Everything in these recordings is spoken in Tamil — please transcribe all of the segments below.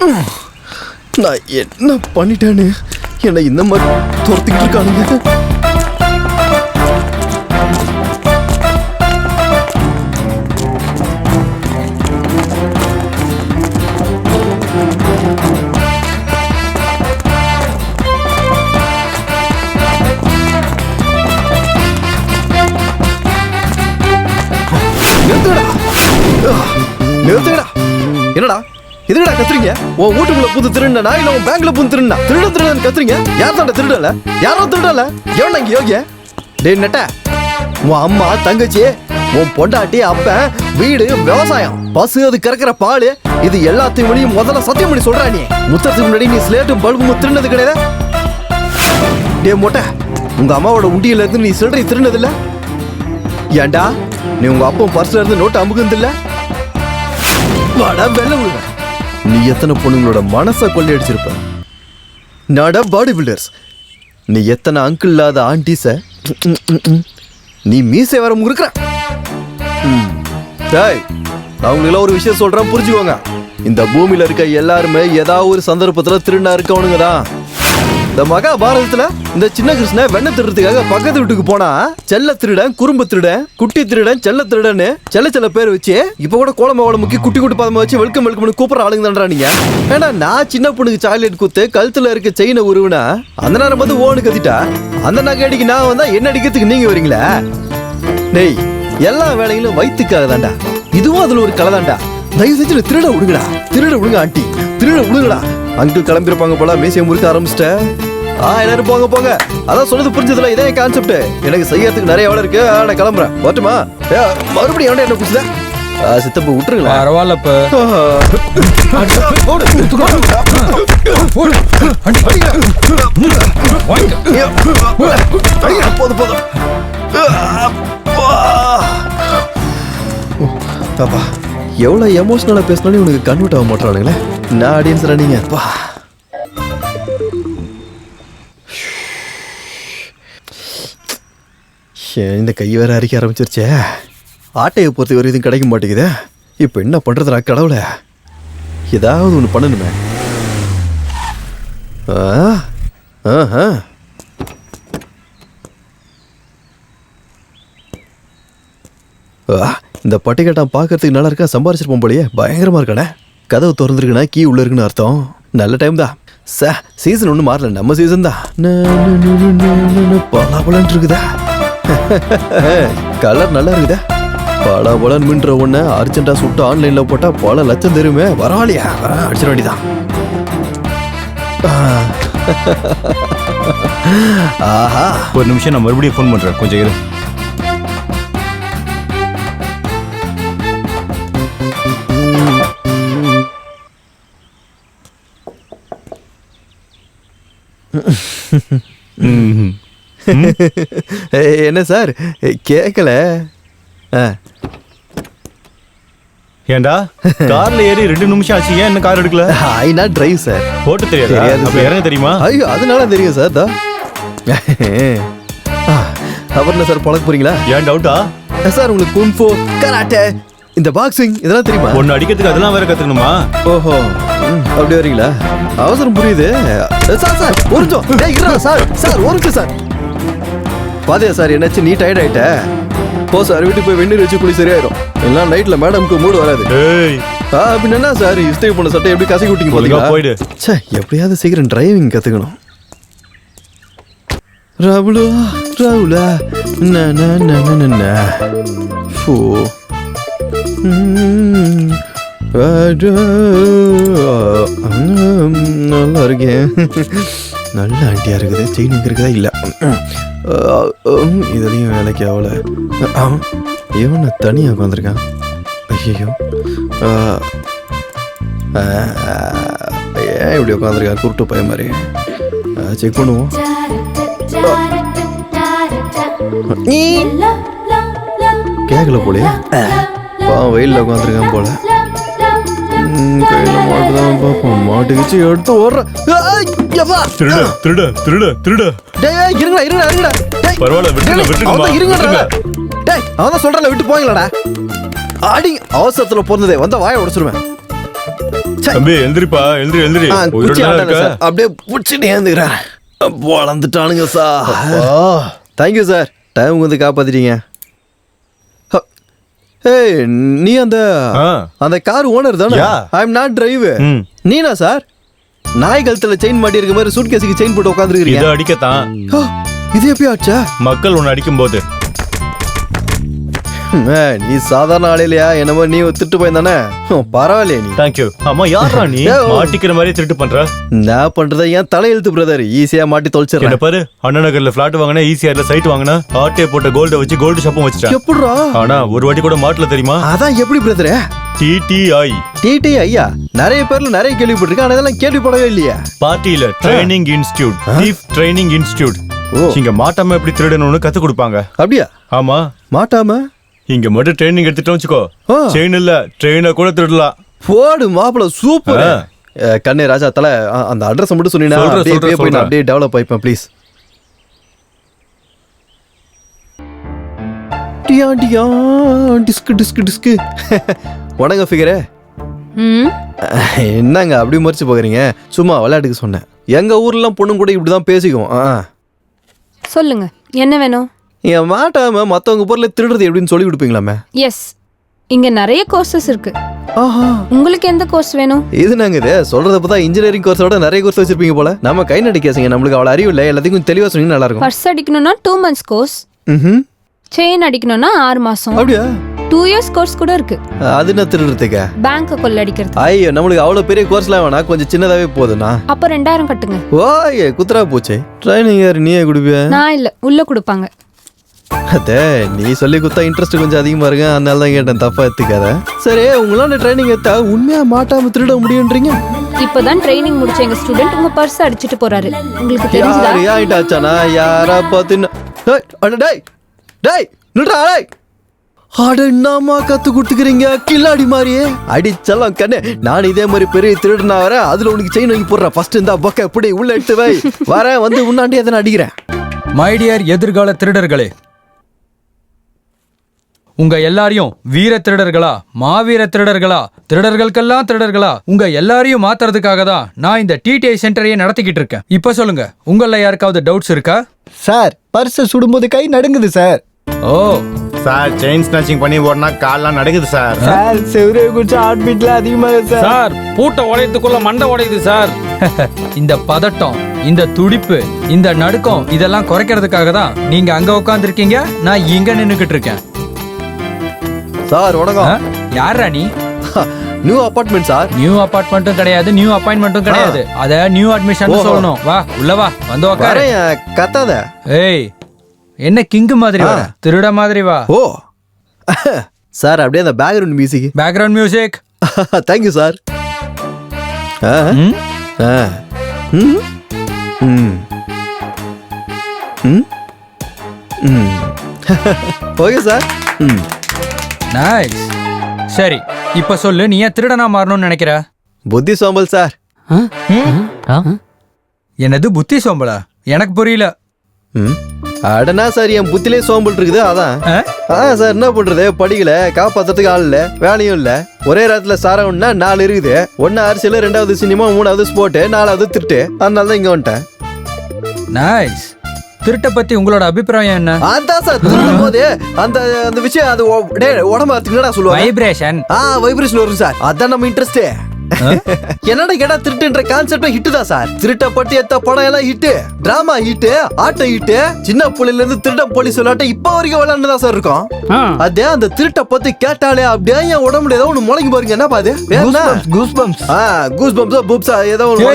நான் என்ன பண்ணிட்டேன்னு என்னை இந்த மாதிரி துரத்திக்கிட்டு இருக்கானுங்க. நிறுத்துங்கடா. நிறுத்துங்கடா. என்னடா? எதுடா கத்துறீங்க? உன் வீட்டுக்குள்ள புது திருடனா இல்ல உன் பேங்க்ல புது திருடனா? திருட திருடன் கத்துறீங்க? யார் தாண்ட திருடல? யாரோ திருடல? எவன் இங்க யோகிய? டே நெட்ட. உன் அம்மா தங்கச்சி உன் பொண்டாட்டி அப்ப வீடு விவசாயம் பசு அது கறக்கிற பால் இது எல்லாத்தையும் வெளியும் முதல்ல சத்தியம் பண்ணி சொல்றா நீ. முத்தத்துக்கு முன்னாடி நீ ஸ்லேட்டும் பல்பும் திருடினது கிடையாது. டே மொட்டை உங்க அம்மாவோட உண்டியில இருந்து நீ சில்லறை திருடினது இல்ல ஏன்டா நீ உங்க அப்பா பர்ஸ்ல இருந்து நோட்டு அமுகுந்தில்ல வாடா வெள்ள விடுவேன் நீ எத்தனை பொண்ணுங்களோட மனசை கொள்ளையடிச்சிருப்ப? நாடா பாடி பில்டர்ஸ் நீ எத்தனை அங்கிள் இல்லாத ஆண்டிஸ நீ மீசை வர முறுக்குற. ம். டேய் நான் ஒரு விஷயம் சொல்கிறேன் புரிஞ்சுக்கோங்க. இந்த பூமியில் இருக்க எல்லாருமே ஏதாவது ஒரு சந்தர்ப்பத்தில் திருடா இருக்கவனுங்க தான். இந்த மகாபாரதத்துல இந்த சின்ன கிருஷ்ண வெண்ண திருடுறதுக்காக பக்கத்து வீட்டுக்கு போனா செல்ல திருடன் குறும்பு திருடன் குட்டி திருடன் செல்ல திருடன்னு செல்ல செல்ல பேர் வச்சு இப்ப கூட கோலம் முக்கி குட்டி குட்டி பதமா வச்சு வெல்கம் வெல்கம்னு கூப்பிட ஆளுங்க தான்டா நீங்க. ஏன்னா நான் சின்ன பொண்ணுக்கு சாக்லேட் குத்து கழுத்துல இருக்க செயினை உருவினா அந்த நேரம் வந்து ஓனு கத்திட்டா அந்த நகை அடிக்கு நான் வந்தா என்ன அடிக்கிறதுக்கு நீங்க வரீங்களா? டேய் எல்லா வேலையிலும் வயிற்றுக்காக தாண்டா இதுவும் அதுல ஒரு கலை தாண்டா தயவு செஞ்சு திருட விடுங்கடா. திருட விடுங்க ஆண்டி. திருட விடுங்கடா. அங்கிள் கிளம்பிருப்பாங்க போல மேசியை முறுக்க ஆரம்பிச்சிட்ட ஆ எல்லாரும் போங்க போங்க. அதான் சொன்னது புரிஞ்சதுல இதே கான்செப்ட் எனக்கு செய்யறதுக்கு நிறைய வேலை இருக்கு. நான் கிளம்புறேன். வரட்டுமா? மறுபடியும் என்ன குசுதா சித்தப்ப விட்டுருங்களா பரவாயில்லப்ப போதும் போதும் அப்பா. அப்பா எவ்வளவு எமோஷனலா பேசினாலும் உனக்கு கன்வெர்ட் ஆக மாட்டானுங்களே நான் ஆடியன்ஸ் நீங்க அப்பா இந்த கை வேற அரிக்க ஆரம்பிச்சிருச்சே. ஆட்டையை பொறுத்த வரை எதுவும் கிடைக்க மாட்டேங்குதே. இப்போ என்ன பண்ணுறதுடா கடவுளை? ஏதாவது ஒன்று பண்ணணுமே. ஆ? ஆஹா ஆ, இந்த பட்டிக்கட்டான் பார்க்கறதுக்கு நல்லா இருக்கா? சம்பாரிச்சிருப்போம் போலயே. பயங்கரமாக இருக்கானே. கதவு திறந்துருக்குன்னா கீ உள்ள இருக்குன்னு அர்த்தம். நல்ல டைம் தான். ச சீசன் ஒன்றும் மாறல. நம்ம சீசன் தான். பல பலன் இருக்குதா. கலர் நல்லா இருக்குதா. பல பலன் மின்ற ஒண்ணு அர்ஜென்ட்டா சுட்டு ஆன்லைன்ல போட்டா பல லட்சம் தெரியுமே பரவாயில்லையா ஆ, அடிச்சிட வேண்டியதான் ஆ. ஆஹா. ஒரு நிமிஷம் நான் மறுபடியும் ஃபோன் பண்றேன். கொஞ்சம் இரு. ம்ஹும். என்ன சார்? கேட்கல ஆ. ஏன்டா கார்ல ஏறி ரெண்டு நிமிஷம் ஆச்சு. ஏன் என்ன கார் எடுக்கல? ஐ நாட் டிரைவ் சார் ஓட்டு தெரியாதா? அப்ப. இறங்க தெரியுமா? ஐயோ அதனால தெரியும் சார் தா. அப்புறம் சார் பழக்க போறீங்களா? ஏன் டவுட்டா சார் உங்களுக்கு குன்ஃபோ கராட்டே இந்த பாக்ஸிங் இதெல்லாம் தெரியுமா? ஒன்னு அடிக்கிறதுக்கு அதெல்லாம் வேற கத்துக்கணுமா? ஓஹோ. அப்படி வரீங்களா? அவசரம் புரியுது. சார் சார் ஒரு நிமிஷம். சார் சார் ஒரு நிமிஷம் சார் பாதியா சார் என்னாச்சு? நீ டயர்ட் ஆயிட்ட? போ சார் வீட்டுக்கு போய் வெந்நீர் வச்சு குளி சரியாயிரும். எல்லாம் நைட்ல மேடம்க்கு மூடு வராது. அப்படின்னு சார் இஸ்திரி பண்ண சட்டை எப்படி கசக்கி விட்டீங்க போலீங்களா போயிடு. ச்சே எப்படியாவது சீக்கிரம் டிரைவிங் கத்துக்கணும். ராகுலா ராகுலா ஃபோ. நல்லா இருக்கேன். நல்ல ஆண்டியா இருக்குது. செயின் இருக்குதா இல்ல. இதுலேயும் வேலைக்கு ஆகல. இவனை தனியாக உட்காந்துருக்கான் ஐயோ ஏன் இப்படி உட்காந்துருக்கா குருட்டு பையன் மாதிரி. செக் பண்ணுவோம். கேட்கல போலயே. பாவம் வெயிலில் உட்காந்துருக்கான் போல. கையில் மாட்டுதான் பார்ப்போம் மாட்டுக்கிச்சு எடுத்து ஓடுறேன் திருட திருட திருட திருட. டேய் இருங்கடா இருங்கடா இருங்கடா. டேய் பரவாயில்ல, டேய், இருங்கடா. அவன் தான் சொல்றல விட்டு போங்களடா ஆடி அவசரத்துல பிறந்ததே வந்த வாயை உடைச்சிருவேன். தம்பி எழுந்திரிப்பா எழுந்திரி எழுந்திரி. அப்படியே பிடிச்சிட்டு ஏந்துக்கிறேன். வளர்ந்துட்டானுங்க sir. Thank you sir time வந்து காப்பாத்திட்டீங்க. ஹ, ஏய் நீ அந்த. அந்த கார் ஓனர் தானே. ஐ எம் நாட் டிரைவர் ம். நீனா சார் நாய் கழுத்துல செயின் மாட்டி இருக்க மாதிரி சூட் கேஸுக்கு செயின் போட்டு இதை உட்காந்துருக்கீங்க அடிக்கத்தான் இது எப்பயும் ஆச்சா? மக்கள் உன்னை அடிக்கும் போது நீ சாதாரண ஆளையிலையா என்னமோ நீ திட்டு போயிருந்தானே பரவாயில்லையே நீ. தேங்க்யூ ஆமா யாரா நீ. மாட்டிக்கிற மாதிரி திருட்டு பண்ற? நான் பண்றத ஏன் தலையெழுத்து பிரதர் ஈஸியா மாட்டி தொலைச்சிடுறேன். பாரு அண்ணா நகர்ல பிளாட் வாங்கினா ஈஸியார்ல சைட் வாங்கினா ஆட்டே போட்ட கோல்ட வச்சு கோல்டு ஷாப்பும் வச்சுட்டேன் எப்படிரா ஆனா ஒரு வாட்டி கூட மாட்டல தெரியுமா? அதான் எப்படி பிரதரே? டிடிஐ டிடி ஐயா நிறைய பேர்ல நிறைய கேள்விப்பட்டிருக்கேன் ஆனா இதெல்லாம் கேள்விப்படவே இல்லையா. பார்ட்டியில training institute thief training institute. இங்க மாட்டாம எப்படி திருடணும்னு கத்து கொடுப்பாங்க. அப்படியா? ஆமா. மாட்டாம? இங்க மட்டும் ட்ரைனிங் எடுத்துட்டோம் வச்சுக்கோ. செயின் இல்ல ட்ரெயினை கூட திருடலாம். போடு மாப்பிள சூப்பர். கண்ணே ராஜா தலை அந்த அட்ரஸ் மட்டும் சொன்னீங்கன்னா பண்ணி நான். அப்படியே develop ஆயிப்பேன் please Diya Diya disc disc disc வணங்க ஃபிகரே ம். என்னங்க அப்படி மறிச்சு போகிறீங்க? சும்மா விளையாட்டுக்கு சொன்னேன். எங்க ஊர்லாம் பொண்ணுங்க கூட இப்படிதான் பேசிக்குவோம். ஆ. சொல்லுங்க என்ன வேணும்? என் மாட்டாம மத்தவங்க பொருளை திருடுறது எப்படின்னு சொல்லி கொடுப்பீங்களாமே? எஸ் இங்க நிறைய கோர்சஸ் இருக்கு. ஆஹா. உங்களுக்கு எந்த கோர்ஸ் வேணும்? இது நாங்க இது சொல்றத பார்த்தா இன்ஜினியரிங் கோர்ஸோட நிறைய கோர்ஸ் வச்சிருப்பீங்க போல. நம்ம கை நடி கேசுங்க நம்மளுக்கு அவ்வளவு அறிவு இல்லை எல்லாத்தையும் கொஞ்சம் தெளிவா சொன்னீங்கன்னா நல்லா இருக்கும். பர்ஸ் அடிக்கணும்னா டூ மந்த்ஸ் கோர்ஸ். செயின் அடிக்கணும்னா ஆறு மாசம். அப்படியா? டூ இயர்ஸ் கோர்ஸ் கூட இருக்கு. அது என்ன திருடுறதுக்கா? பேங்க் கொள்ளடிக்கிறது ஐயோ நம்மளுக்கு அவ்வளவு பெரிய கோர்ஸ்லாம் வேணாம் கொஞ்சம் சின்னதாவே போதுண்ணா. அப்ப ரெண்டாயிரம் கட்டுங்க. ஓயே குத்துரா போச்சே. ட்ரைனிங் யாரு நீயே குடுப்பிய? நான் இல்ல உள்ள கொடுப்பாங்க. அதே நீ சொல்லி குத்தா இன்ட்ரெஸ்ட் கொஞ்சம் அதிகமா இருக்கு. அதனால தான் கேட்டேன். தப்பா எடுத்துக்காத. சரி உங்களால ட்ரைனிங் எடுத்தா உண்மையா மாட்டாம திருட முடியுன்றீங்க இப்பதான் ட்ரைனிங் முடிச்ச எங்க ஸ்டூடெண்ட் உங்க பர்ஸ் அடிச்சிட்டு போறாரு. உங்களுக்கு தெரிஞ்சுதா? யாரு யாரா பார்த்து என்ன- டேய், அட டேய் டேய் நில்றா டேய். அட என்னம்மா கத்து கொடுத்துக்கிறீங்க? கில்லாடி மாதிரியே அடிச்சலாம் கண்ணே. நான் இதே மாதிரி பெரிய திருடனா வரேன் அதுல உனக்கு செயின் வாங்கி போடுறேன். ஃபர்ஸ்ட் இந்த பக்க எப்படி உள்ள எடுத்து வை. வரேன் வந்து உன்னாண்டி எதனா அடிக்கிறேன். மைடியர் எதிர்கால திருடர்களே உங்க எல்லாரையும் வீர திருடர்களா மாவீர திருடர்களா திருடர்களுக்கெல்லாம் திருடர்களா உங்க எல்லாரையும் மாத்துறதுக்காக தான் நான் இந்த டிடிஐ சென்டரையே நடத்திக்கிட்டு இருக்கேன். இப்ப சொல்லுங்க உங்கள யாருக்காவது டவுட்ஸ் இருக்கா? சார் பர்ஸை சுடும்போது கை நடுங்குது சார். ஓ. சார் செயின் ஸ்நாச்சிங் பண்ணி ஓடினா கால்லாம் நடக்குது சார். சார் செவரே குடிச்சா ஹார்ட் பீட்லாம் அதிகமாக சார். சார் பூட்டை உடையத்துக்குள்ள மண்டை உடையுது சார். இந்த பதட்டம் இந்த துடிப்பு இந்த நடுக்கம் இதெல்லாம் குறைக்கிறதுக்காக தான் நீங்க அங்க உட்காந்துருக்கீங்க நான் இங்க நின்னுக்கிட்டு இருக்கேன். சார்? வணக்கம். யார்ரா நீ? நியூ அபார்ட்மெண்ட் சார் நியூ அபார்ட்மெண்ட்டும் கிடையாது நியூ அப்பாயின்மெண்ட்டும் கிடையாது. அத நியூ அட்மிஷன். சொல்லணும். வா உள்ள வா வந்து உட்காரு கத்தாத. ஏய் என்ன கிங்கு மாதிரி வர? திருட மாதிரி வா. ஓ. சார் அப்படியே அந்த background music background music thank you sir hmm? Hmm? Hmm. Okay sir ம். நைஸ் சரி இப்ப சொல்லு நீ ஏன் திருடனா மாறணும்னு நினைக்கிற? புத்தி சோம்பல் சார். என்னது புத்தி சோம்பலா? எனக்கு புரியல. ம்? அடனா சார் என் புத்திலே சோம்பல் இருக்குது அதான். ஆ? சார் என்ன பண்றது? படிக்கல காப்பாத்துறதுக்கு ஆள் இல்ல வேலையும் இல்ல. ஒரே நேரத்துல சாரம்னா நாலு இருக்குது. ஒன்னு அரசியல் ரெண்டாவது சினிமா மூணாவது ஸ்போர்ட் நாலாவது திருட்டு. அதனால தான் இங்க வந்துட்டேன். நைஸ் திருட்ட பத்தி உங்களோட அபிப்பிராயம் என்ன? அதான் சார் திருடும் போது அந்த அந்த விஷயம் அது ஒ- டேய், உடம்பு அத்துக்குடா சொல்லுவாங்க? வைப்ரேஷன் ஆ வைப்ரேஷன் வரும் சார். அதான் நம்ம இன்ட்ரெஸ்ட் என்னடா கேட்டா திருட்டுன்ற கான்செப்ட் ஹிட் தான் சார். திருட்ட பட்டி எத்த படம் எல்லாம் ஹிட் டிராமா ஹிட் ஆட்டம் ஹிட் சின்ன புள்ளையில இருந்து திருட்ட போலீஸ் விளையாட்ட இப்ப வரைக்கும் விளையாண்டு தான் சார் இருக்கும். அதே அந்த திருட்ட பத்தி கேட்டாலே அப்படியே என் உடம்புல ஏதோ ஒண்ணு முளைக்கு பாருங்க. என்ன? பாது கூஸ் பம்ப்ஸ் ஆ கூஸ் பம்ப்ஸா பூப்ஸா ஏதோ ஒண்ணு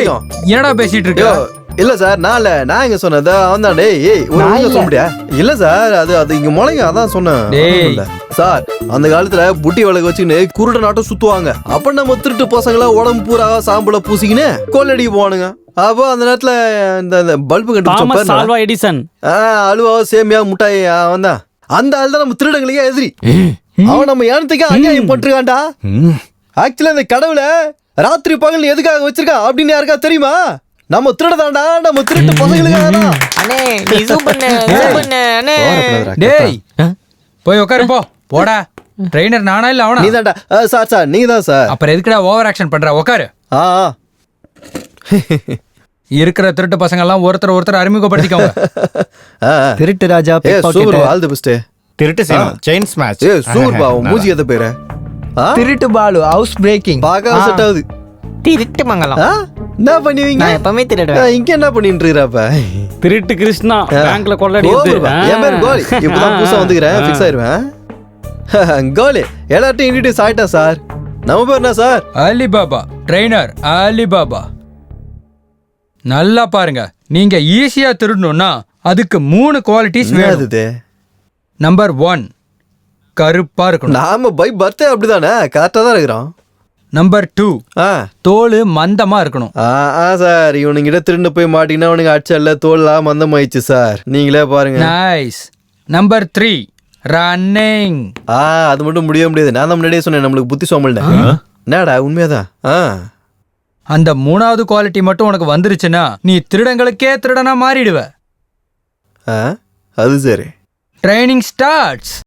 என்னடா பேசிட்டு இருக்க? ஐயோ, இல்ல சார் நான் இல்ல. நான் எங்க சொன்னது அவன் தான் டேய் ஏய் ஒரு நான் இல்ல. சொல்ல முடியா? இல்ல சார் அது அது இங்க முளைங்க. அதான் சொன்னேன். டேய். இல்ல. சார் அந்த காலத்துல புட்டி விளக்கு வச்சுக்கின்னு குருட நாட்டம் சுத்துவாங்க. அப்ப நம்ம திருட்டு பசங்கள உடம்பு பூரா சாம்பல பூசிக்கின்னு கொள்ளடி போவானுங்க. அப்போ அந்த நேரத்துல இந்த இந்த பல்பு தாமஸ் கண்டுபிடிச்ச ஆல்வா எடிசன். அலுவா சேமியா முட்டாய் அவன் தான் அந்த ஆள் தான் நம்ம திருடங்களுக்கே எதிரி. அவன் நம்ம ஏனத்துக்கே அநியாயம் பண்ணிருக்கான்டா ஆக்சுவலா இந்த கடவுளை ராத்திரி பகல் எதுக்காக வச்சிருக்கான் அப்படின்னு யாருக்கா தெரியுமா? நம்ம திருடதாண்டா நம்ம திருட்டு பசங்களுக்காக அண்ணே நீ அண்ணே. டேய். போய் உட்காரு போ. போடா. ட்ரெயினர் நானா இல்ல அவனா? நீ தான்டா சார் சார் நீங்க தான் சார். அப்புறம் எதுக்குடா ஓவர் ஆக்ஷன் பண்ற? உக்காரு. ஆ. இருக்கிற திருட்டு பசங்க எல்லாம் ஒருத்தர் ஒருத்தர் அறிமுகப்படுத்திக்கோங்க. திருட்டு ராஜா ஏ சூப்பர். ஆல் தி பெஸ்ட் திருட்டு சேனம் செயின் ஸ்மாஷ் ஏ சூப்பர் பா மூஞ்சி எத்த பேரு? திருட்டு பாலு ஹவுஸ் பிரேக்கிங் பார்க்க செட் ஆகுது திருட்டு மங்கலம். என்ன பண்ணுவீங்க? நான் எப்பவுமே திருடுவேன். இங்க என்ன பண்ணிட்டு இருக்கிறப்ப திருட்டு கிருஷ்ணா பேங்க்ல கொள்ளடி என் பேர் கோலி. இப்பதான் புதுசா வந்துக்கிறேன். ஃபிக்ஸ் ஆயிருவேன். கோலி எல்லார்ட்டையும் இன்ட்ரடியூஸ் ஆயிட்டா சார்? நம்ம பேர் என்ன சார்? Alibaba trainer Alibaba. நல்லா பாருங்க. நீங்க ஈஸியா திருடணும்னா அதுக்கு மூணு குவாலிட்டிஸ் வேணும். நம்பர் ஒன் கருப்பா இருக்கணும். நாம பை பர்த்டே அப்படிதானே? கரெக்டா தான் இருக்கிறோம். நம்பர் டூ ஆ. தோல் மந்தமா இருக்கணும். ஆ ஆ சார். இவனுங்கிட்ட திருண்டு போய் மாட்டிங்கன்னா அவனுக்கு அடிச்சல்ல தோல்லாம் மந்தமாயிடுச்சு சார். நீங்களே பாருங்க. நைஸ் நம்பர் த்ரீ ரன்னிங் ஆ அது மட்டும் முடிய முடியாது. நான் தான் முன்னாடியே சொன்னேன் நம்மளுக்கு புத்தி சோமல்னு என்னடா உண்மையாதான் ஆ. அந்த மூணாவது குவாலிட்டி மட்டும் உனக்கு வந்துருச்சுன்னா நீ திருடங்களுக்கே திருடனா மாறிடுவ. ஆ அது சரி. Training starts